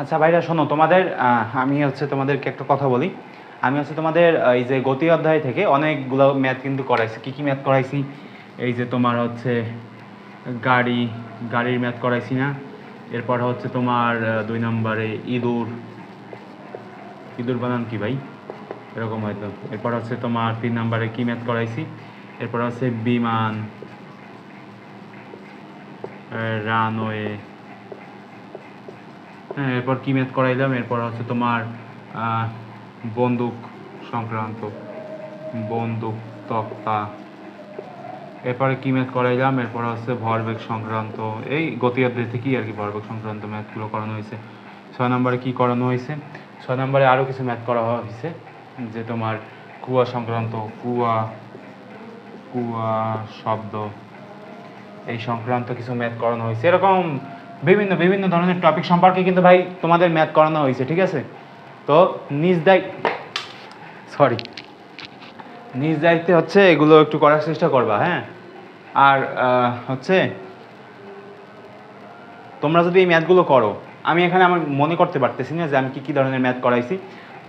আচ্ছা ভাইরা, শোনো, তোমাদের আমি হচ্ছে তোমাদেরকে একটা কথা বলি। আমি হচ্ছে তোমাদের এই যে গতি অধ্যায় থেকে অনেকগুলো ম্যাথ কিন্তু করাইছি। কী কী ম্যাথ করাইছি? এই যে তোমার হচ্ছে গাড়ি, গাড়ির ম্যাথ করাইছি না। এরপর হচ্ছে তোমার দুই নম্বরে ইঁদুর। ইঁদুর বানান কি ভাই? এরকম হয়তো। এরপর হচ্ছে তোমার তিন নম্বরে কি ম্যাথ করাইছি? এরপর হচ্ছে বিমান রানওয়ে এরপর কি ম্যাথ করাইলাম? এরপর হচ্ছে তোমার বন্দুক সংক্রান্ত, বন্দুক তক্তা। এরপরে কি ম্যাথ করাইলাম? এরপর হচ্ছে ভরবেগ সংক্রান্ত। এই গতি অধ্যায় থেকেই আর কি ভরবেগ সংক্রান্ত ম্যাথগুলো করানো হয়েছে। ছয় নম্বরে কি করানো হয়েছে? ছয় নম্বরে আরও কিছু ম্যাথ করা হয়েছে, যে তোমার কুয়া সংক্রান্ত, কুয়া কুয়া শব্দ, এই সংক্রান্ত কিছু ম্যাথ করানো হয়েছে। এরকম বিভিন্ন বিভিন্ন ধরনের টপিক সম্পর্কে কিন্তু ভাই তোমাদের ম্যাথ করানো হয়েছে, ঠিক আছে? তো নিজ দায় সরি নিজ দায়িত্বে হচ্ছে এগুলো একটু করার চেষ্টা করবা হ্যাঁ? আর হচ্ছে তোমরা যদি এই ম্যাথগুলো করো, আমি এখানে আমার মনে করতে পারতেছি না যে আমি কী কী ধরনের ম্যাথ করাইছি।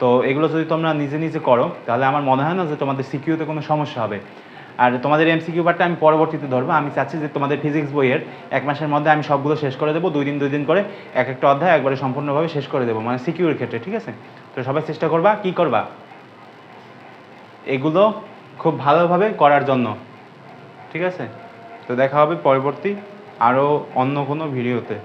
তো এগুলো যদি তোমরা নিজে নিজে করো, তাহলে আমার মনে হয় না যে তোমাদের সিকিউতে কোনো সমস্যা হবে। আর তোমাদের এমসিকিউ পার্টটা আমি পরবর্তীতে ধরবো। আমি চাচ্ছি যে তোমাদের ফিজিক্স বইয়ের এক মাসের মধ্যে আমি সবগুলো শেষ করে দেবো, দুই দিন দুই দিন করে এক একটা অধ্যায় একবারে সম্পূর্ণভাবে শেষ করে দেবো মানে সিকিউর ক্ষেত্রে, ঠিক আছে? তো সবাই চেষ্টা করবা, কি করবা? এগুলো খুব ভালোভাবে করার জন্য, ঠিক আছে? তো দেখা হবে পরবর্তী আরও অন্য কোনো ভিডিওতে